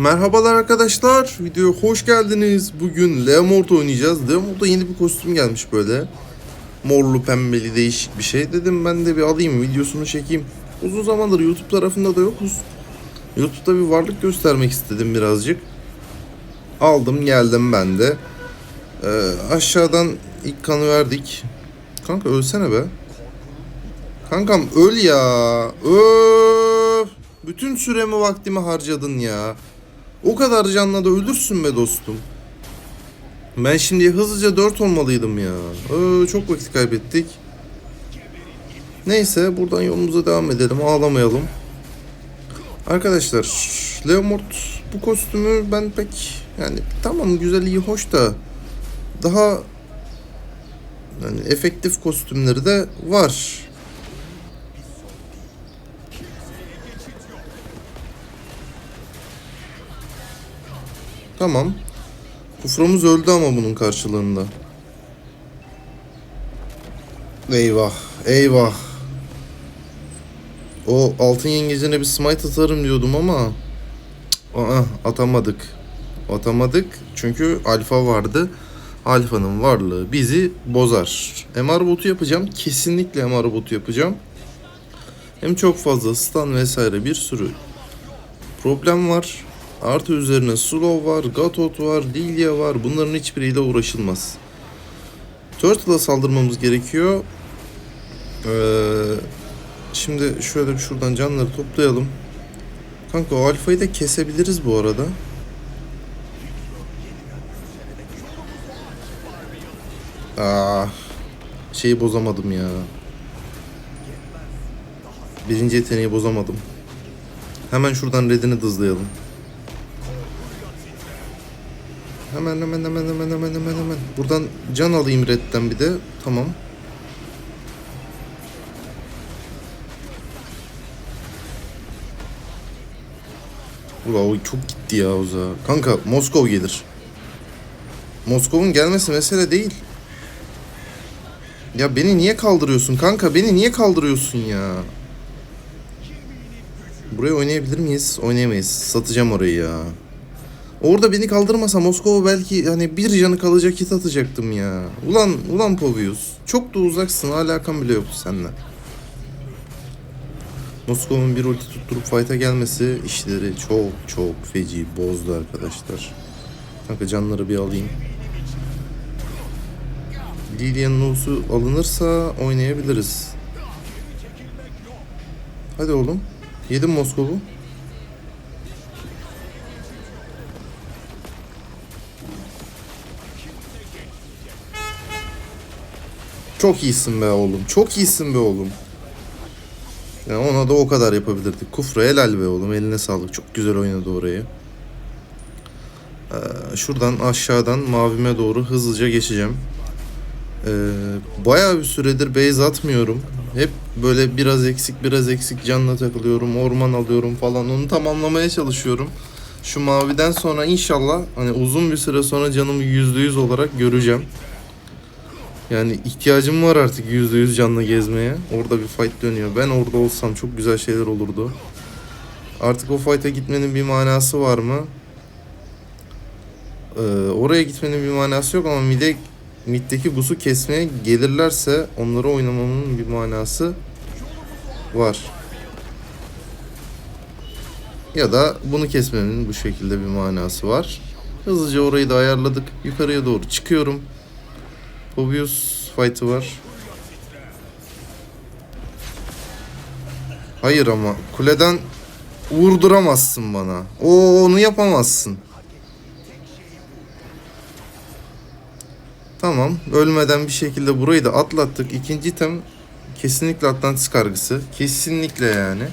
Merhabalar arkadaşlar. Videoya hoş geldiniz. Bugün Leomord oynayacağız. Leomord'a yeni bir kostüm gelmiş böyle. Morlu pembeli değişik bir şey. Dedim ben de bir alayım videosunu çekeyim. Uzun zamandır YouTube tarafında da yokuz. YouTube'da bir varlık göstermek istedim birazcık. Aldım geldim ben de. Ee, aşağıdan ilk kanı verdik. Kanka ölsene be. Kankam öl ya. Öf. Bütün süremi vaktimi harcadın ya. O kadar canla da ölürsün be dostum. Ben şimdi hızlıca 4 olmalıydım ya. Ee, çok vakit kaybettik. Neyse buradan yolumuza devam edelim. Ağlamayalım. Arkadaşlar Leomord bu kostümü ben pek yani tamam güzel iyi hoş da daha yani efektif kostümleri de var. Tamam. Kuframız öldü ama bunun karşılığında. Eyvah. Eyvah. O altın yengecine bir smite atarım diyordum ama aa, atamadık. Atamadık çünkü alfa vardı. Alfanın varlığı bizi bozar. MR botu yapacağım. Kesinlikle MR botu yapacağım. Hem çok fazla stun vesaire bir sürü problem var. Artı üzerine Slow var, Gatot var, Lilia var. Bunların hiçbiriyle uğraşılmaz. Turtle'a saldırmamız gerekiyor. Ee, şimdi şöyle bir şuradan canları toplayalım. Kanka o alfayı da kesebiliriz bu arada. Ah, şeyi bozamadım ya. Birinci yeteneği bozamadım. Hemen şuradan redini hızlayalım. Hemen hemen hemen hemen hemen hemen hemen. Buradan can alayım redden bir de. Tamam. Ula o çok gitti ya Oza. Kanka Moskov gelir. Moskov'un gelmesi mesele değil. Ya beni niye kaldırıyorsun kanka? Beni niye kaldırıyorsun ya? Buraya oynayabilir miyiz? Oynayamayız. Satacağım orayı ya. Orada beni kaldırmasa Moskova belki hani bir canı kalacak hit atacaktım ya. Ulan ulan Povius. Çok da uzaksın. Alakam bile yoktu seninle. Moskova'nın bir ulti tutturup fight'a gelmesi işleri çok çok feci bozdu arkadaşlar. Kanka canları bir alayım. Lilia'nın U'su alınırsa oynayabiliriz. Hadi oğlum. Yedim Moskov'u. Çok iyisin be oğlum. Çok iyisin be oğlum. Yani ona da o kadar yapabilirdik. Kufra helal be oğlum. Eline sağlık. Çok güzel oynadı orayı. Ee, şuradan aşağıdan mavime doğru hızlıca geçeceğim. Ee, bayağı bir süredir base atmıyorum. Hep böyle biraz eksik biraz eksik canla takılıyorum. Orman alıyorum falan. Onu tamamlamaya çalışıyorum. Şu maviden sonra inşallah hani uzun bir süre sonra canımı %100 olarak göreceğim. Yani ihtiyacım var artık %100 canlı gezmeye. Orada bir fight dönüyor. Ben orada olsam çok güzel şeyler olurdu. Artık o fight'a gitmenin bir manası var mı? Ee, oraya gitmenin bir manası yok ama mid'e mid'deki busu kesmeye gelirlerse onları oynamamın bir manası var. Ya da bunu kesmemin bu şekilde bir manası var. Hızlıca orayı da ayarladık. Yukarıya doğru çıkıyorum. Pobius fight'ı var. Hayır ama kuleden vurduramazsın bana. O onu yapamazsın. Tamam. Ölmeden bir şekilde burayı da atlattık. İkinci item kesinlikle Atlantis kargısı. Kesinlikle yani.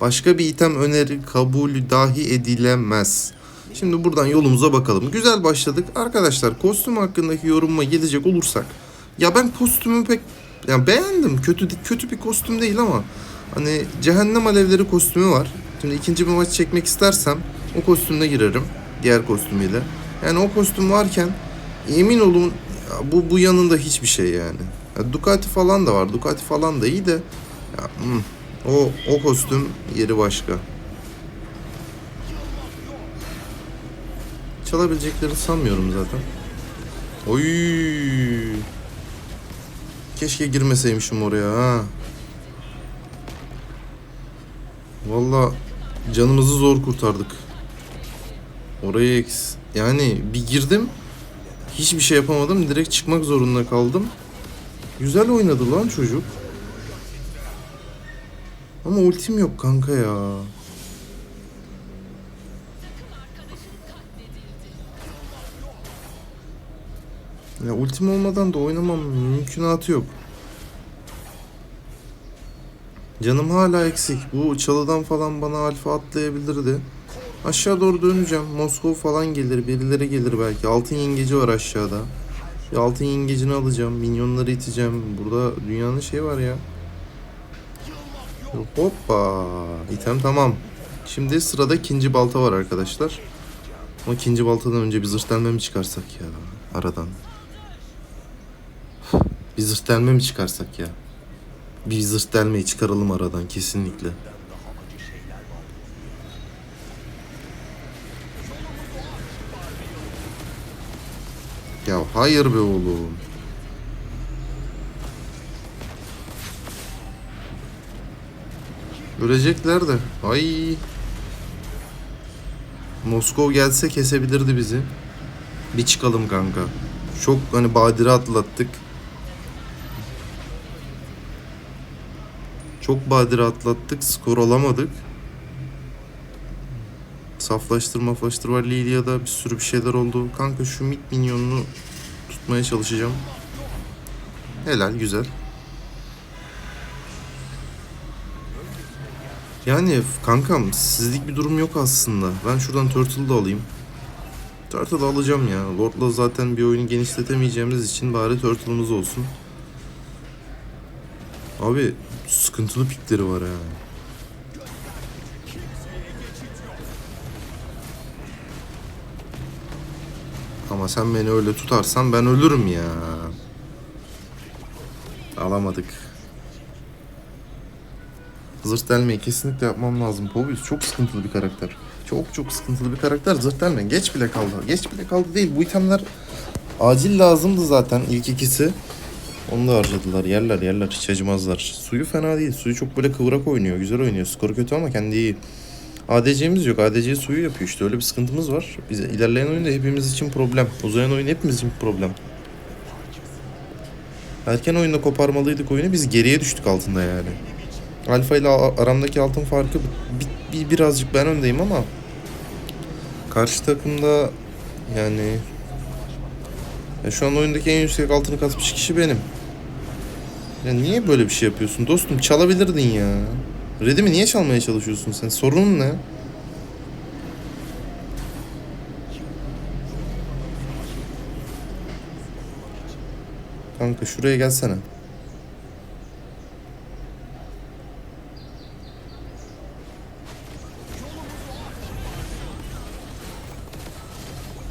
Başka bir item öneri kabul dahi edilemez. Şimdi buradan yolumuza bakalım. Güzel başladık. Arkadaşlar kostüm hakkındaki yorumuma gelecek olursak. Ya ben kostümü pek yani beğendim. Kötü kötü bir kostüm değil ama hani cehennem alevleri kostümü var. Şimdi ikinci bir maç çekmek istersem o kostümle girerim. Diğer kostümüyle. Yani o kostüm varken emin olun bu bu yanında hiçbir şey yani. Ya Ducati falan da var. Ducati falan da iyi de ya, hmm, O, o kostüm yeri başka. Çalabileceklerini sanmıyorum zaten. Oy. Keşke girmeseymişim oraya ha. Valla canımızı zor kurtardık. Oraya. Yani bir girdim. Hiçbir şey yapamadım. Direkt çıkmak zorunda kaldım. Güzel oynadı lan çocuk. Ama ultim yok kanka ya. Ya ultim olmadan da oynamam mümkünatı yok. Canım hala eksik. Bu çalıdan falan bana alfa atlayabilirdi. Aşağı doğru döneceğim. Moskova falan gelir. Birileri gelir belki. Altın yengeci var aşağıda. Bir altın yengecini alacağım. Minyonları iteceğim. Burada dünyanın şeyi var ya. Hoppa. İtem tamam. Şimdi sırada ikinci balta var arkadaşlar. Ama ikinci baltadan önce bir zırh çıkarsak ya aradan? Bir zırh delme mi çıkarsak ya? Bir zırh delmeyi çıkaralım aradan kesinlikle. Ya hayır be oğlum. Ölecekler de. Ay. Moskov gelse kesebilirdi bizi. Bir çıkalım kanka. Çok hani badire atlattık. Çok badire atlattık. Skor alamadık. Saflaştırma maflaştırma Lilia'da bir sürü bir şeyler oldu. Kanka şu mid minyonunu tutmaya çalışacağım. Helal güzel. Yani kankam sizlik bir durum yok aslında. Ben şuradan Turtle'ı da alayım. Turtle'ı alacağım ya. Lord'la zaten bir oyunu genişletemeyeceğimiz için bari Turtle'ımız olsun. Abi sıkıntılı pikleri var ya. Ama sen beni öyle tutarsan ben ölürüm ya. Alamadık. Zırt delmeyi kesinlikle yapmam lazım. Pobius çok sıkıntılı bir karakter. Çok çok sıkıntılı bir karakter. Zırt delme. Geç bile kaldı. Geç bile kaldı değil. Bu itemler acil lazımdı zaten ilk ikisi. Onu da harcadılar. Yerler yerler. Hiç acımazlar. Suyu fena değil. Suyu çok böyle kıvrak oynuyor. Güzel oynuyor. Skoru kötü ama kendi iyi. ADC'miz yok. ADC suyu yapıyor işte. Öyle bir sıkıntımız var. Bize ilerleyen oyunda hepimiz için problem. Uzayan oyun hepimiz için problem. Erken oyunda koparmalıydık oyunu. Biz geriye düştük altında yani. Alfa ile aramdaki altın farkı bir, bir- birazcık ben öndeyim ama karşı takımda yani ya şu an oyundaki en yüksek altını kasmış kişi benim. Ya niye böyle bir şey yapıyorsun dostum? Çalabilirdin ya. Redimi niye çalmaya çalışıyorsun sen? Sorunun ne? Kanka şuraya gelsene.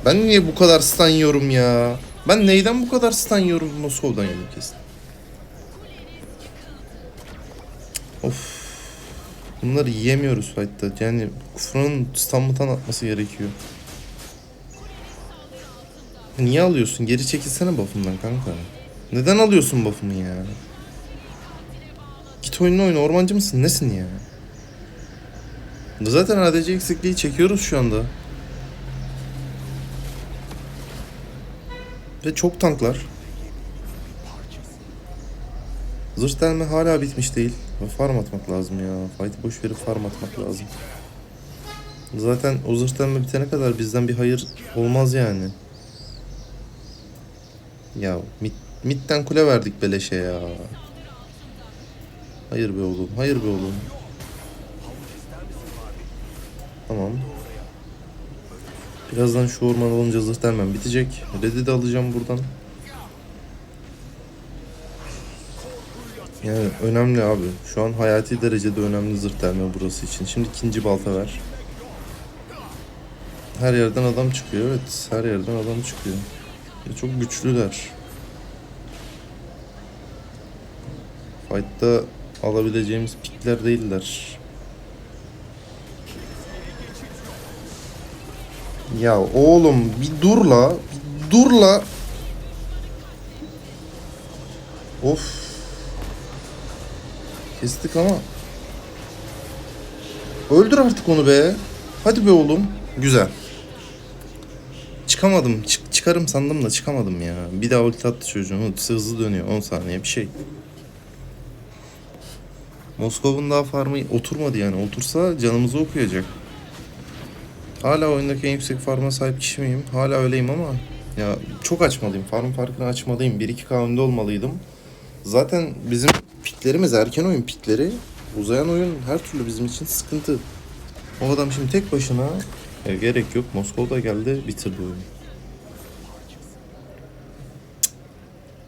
Ben niye bu kadar stun yiyorum ya? Ben neyden bu kadar stun yiyorum? Moskova'dan yedim kesin. Bunları yiyemiyoruz fight'ta. Yani Kufra'nın stun mutan atması gerekiyor. Niye alıyorsun? Geri çekilsene buff'ımdan kanka. Neden alıyorsun buff'ımı ya? Git oyununu oyna. Ormancı mısın? Nesin ya? Zaten ADC eksikliği çekiyoruz şu anda. Ve çok tanklar. Zırh delme hala bitmiş değil. Farm atmak lazım ya. Fight'ı boş verip farm atmak lazım. Zaten o zırh delme bitene kadar bizden bir hayır olmaz yani. Ya mid, midden kule verdik beleşe ya. Hayır be oğlum, hayır be oğlum. Tamam. Birazdan şu orman alınca zırh delmem bitecek. Red'i de alacağım buradan. Yani önemli abi. Şu an hayati derecede önemli zırh delme burası için. Şimdi ikinci balta ver. Her yerden adam çıkıyor. Evet, her yerden adam çıkıyor. Ve çok güçlüler. Fight'ta alabileceğimiz pikler değiller. Ya oğlum bir dur la. Bir dur la. Of. Kestik ama. Öldür artık onu be. Hadi be oğlum. Güzel. Çıkamadım. Çık çıkarım sandım da çıkamadım ya. Bir daha ulti attı çocuğun. Ultisi hızlı dönüyor. 10 saniye bir şey. Moskov'un daha farmı oturmadı yani. Otursa canımızı okuyacak. Hala oyundaki en yüksek farma sahip kişi miyim? Hala öyleyim ama ya çok açmalıyım. Farm farkını açmalıyım. 1-2 önde olmalıydım. Zaten bizim piklerimiz erken oyun pikleri. Uzayan oyun her türlü bizim için sıkıntı. O adam şimdi tek başına e, gerek yok. Moskova'da geldi bitirdi oyunu.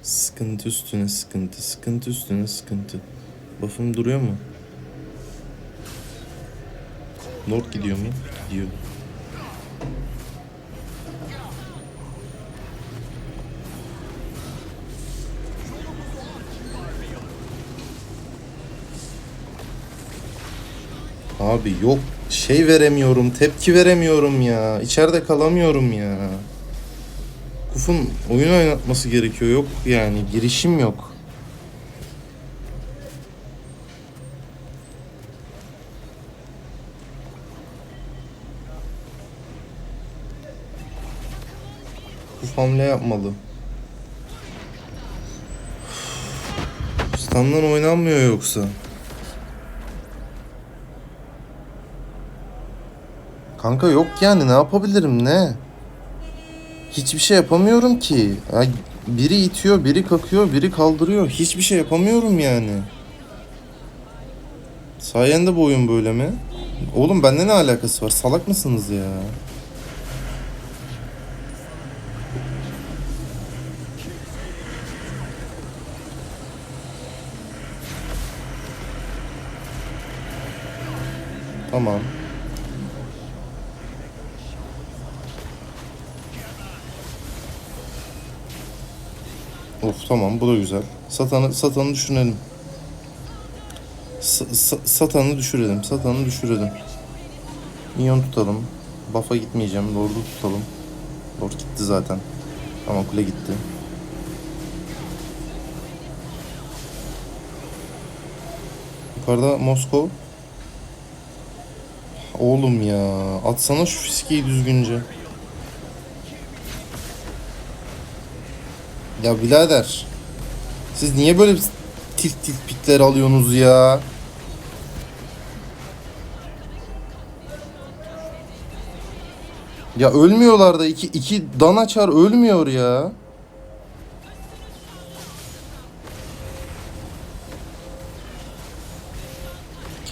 Sıkıntı üstüne sıkıntı, sıkıntı üstüne sıkıntı. Buff'um duruyor mu? Lord gidiyor mu? Gidiyor. Abi yok şey veremiyorum, tepki veremiyorum ya. İçeride kalamıyorum ya. Kuf'un oyun oynatması gerekiyor. Yok yani girişim yok. Kuf hamle yapmalı. Standdan oynanmıyor yoksa. Kanka yok yani ne yapabilirim ne? Hiçbir şey yapamıyorum ki. Ya biri itiyor, biri kakıyor, biri kaldırıyor. Hiçbir şey yapamıyorum yani. Sayende bu oyun böyle mi? Oğlum bende ne alakası var? Salak mısınız ya? Tamam. Of tamam bu da güzel. Satanı satanı düşünelim. Sa- sa- satanı düşürelim. Satanı düşürelim. Minyon tutalım. Buff'a gitmeyeceğim. Lord'u tutalım. Lord gitti zaten. Ama kule gitti. Yukarıda Moskov. Oğlum ya. Atsana şu fiskeyi düzgünce. Ya birader. Siz niye böyle tilt tilt pikler alıyorsunuz ya? Ya ölmüyorlar da iki, iki dan açar ölmüyor ya.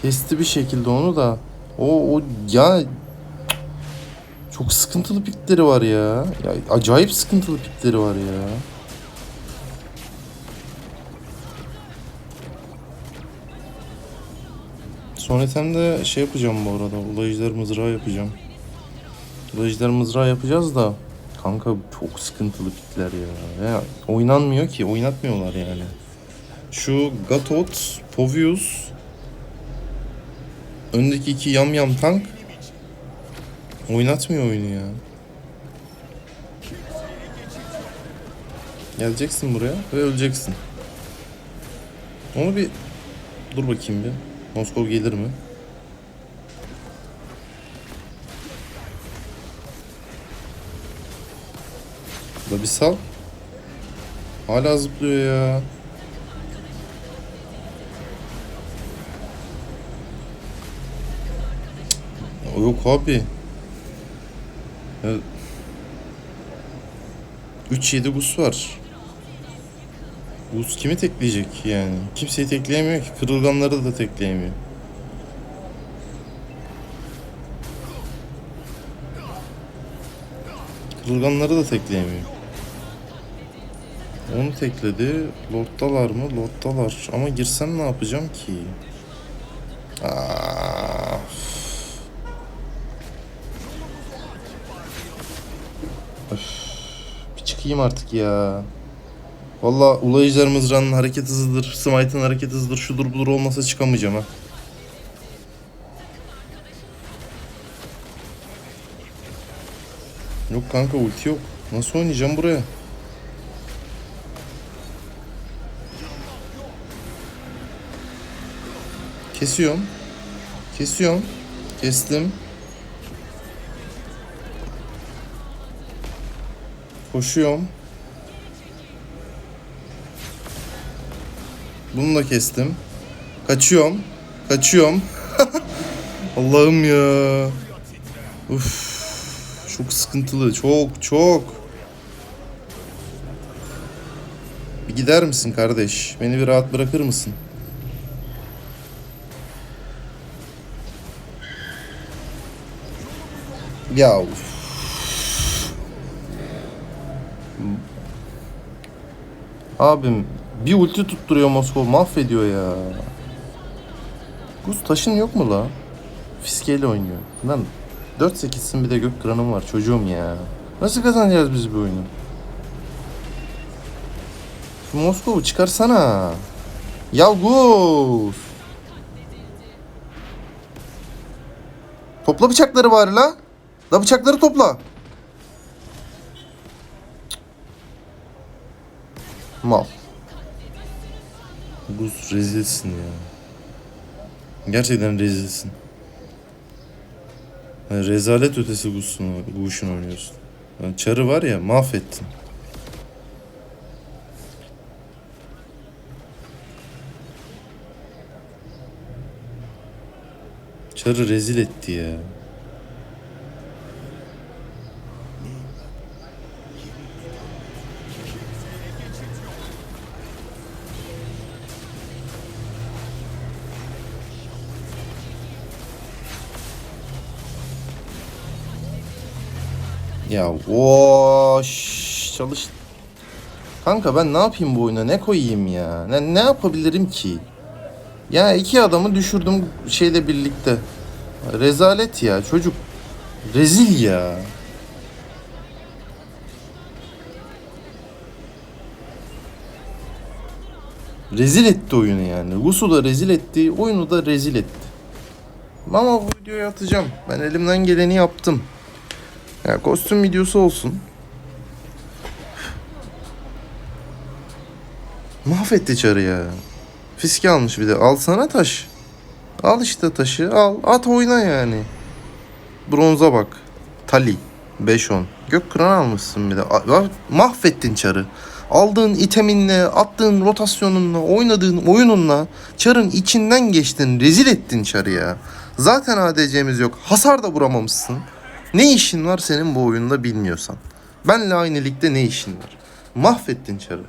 Kesti bir şekilde onu da. O o ya çok sıkıntılı pikleri var ya. Ya acayip sıkıntılı pikleri var ya. Son etemde şey yapacağım bu arada. Ulayıcılar mızrağı yapacağım. Ulayıcılar mızrağı yapacağız da kanka çok sıkıntılı pikler ya. ya. Oynanmıyor ki. Oynatmıyorlar yani. Şu Gatot, Povius öndeki iki yam yam tank oynatmıyor oyunu ya. Geleceksin buraya ve öleceksin. Onu bir dur bakayım bir. Moskov gelir mi? Da bir sal. Hala zıplıyor ya. Yok abi. Ya... 3-7 Gus var. Gus kimi tekleyecek yani? Kimseyi tekleyemiyor ki. Kırılganları da tekleyemiyor. Kırılganları da tekleyemiyor. Onu tekledi. Lord'dalar mı? Lord'dalar. Ama girsem ne yapacağım ki? Öf. Bir çıkayım artık ya. Valla Ulayıcılar mızrağının hareket hızıdır, Smite'ın hareket hızıdır, şudur budur olmasa çıkamayacağım ha. Yok kanka ulti yok. Nasıl oynayacağım buraya? Kesiyorum. Kesiyorum. Kestim. Koşuyorum. Bunu da kestim. Kaçıyorum. Kaçıyorum. Allah'ım ya. Uf. Çok sıkıntılı. Çok çok. Bir gider misin kardeş? Beni bir rahat bırakır mısın? Ya uf. Abim bir ulti tutturuyor Moskova mahvediyor ya. Gus taşın yok mu la? Fiskeyle oynuyor. Lan 4-8'sin bir de gök kranım var çocuğum ya. Nasıl kazanacağız biz bu oyunu? Şu Moskova'yı çıkarsana. Ya Gus. Topla bıçakları bari la. La bıçakları topla. Mal. Gus rezilsin ya. Gerçekten rezilsin. Yani rezalet ötesi Gus'un, Gus'un oynuyorsun. Yani çarı var ya mahvettin. Çarı rezil etti ya. Ya o çalış. Kanka ben ne yapayım bu oyuna? Ne koyayım ya? Ne, ne yapabilirim ki? Ya iki adamı düşürdüm şeyle birlikte. Rezalet ya çocuk. Rezil ya. Rezil etti oyunu yani. Gusu da rezil etti, oyunu da rezil etti. Ama bu videoyu atacağım. Ben elimden geleni yaptım. Ya kostüm videosu olsun. Mahvetti çarı ya. Fiske almış bir de. Al sana taş. Al işte taşı. Al. At oyna yani. Bronza bak. Tali. 5-10. Gök kıran almışsın bir de. Mahvettin çarı. Aldığın iteminle, attığın rotasyonunla, oynadığın oyununla çarın içinden geçtin. Rezil ettin çarı ya. Zaten ADC'miz yok. Hasar da vuramamışsın. Ne işin var senin bu oyunda bilmiyorsan. Benle aynı ligde ne işin var? Mahvettin çarı.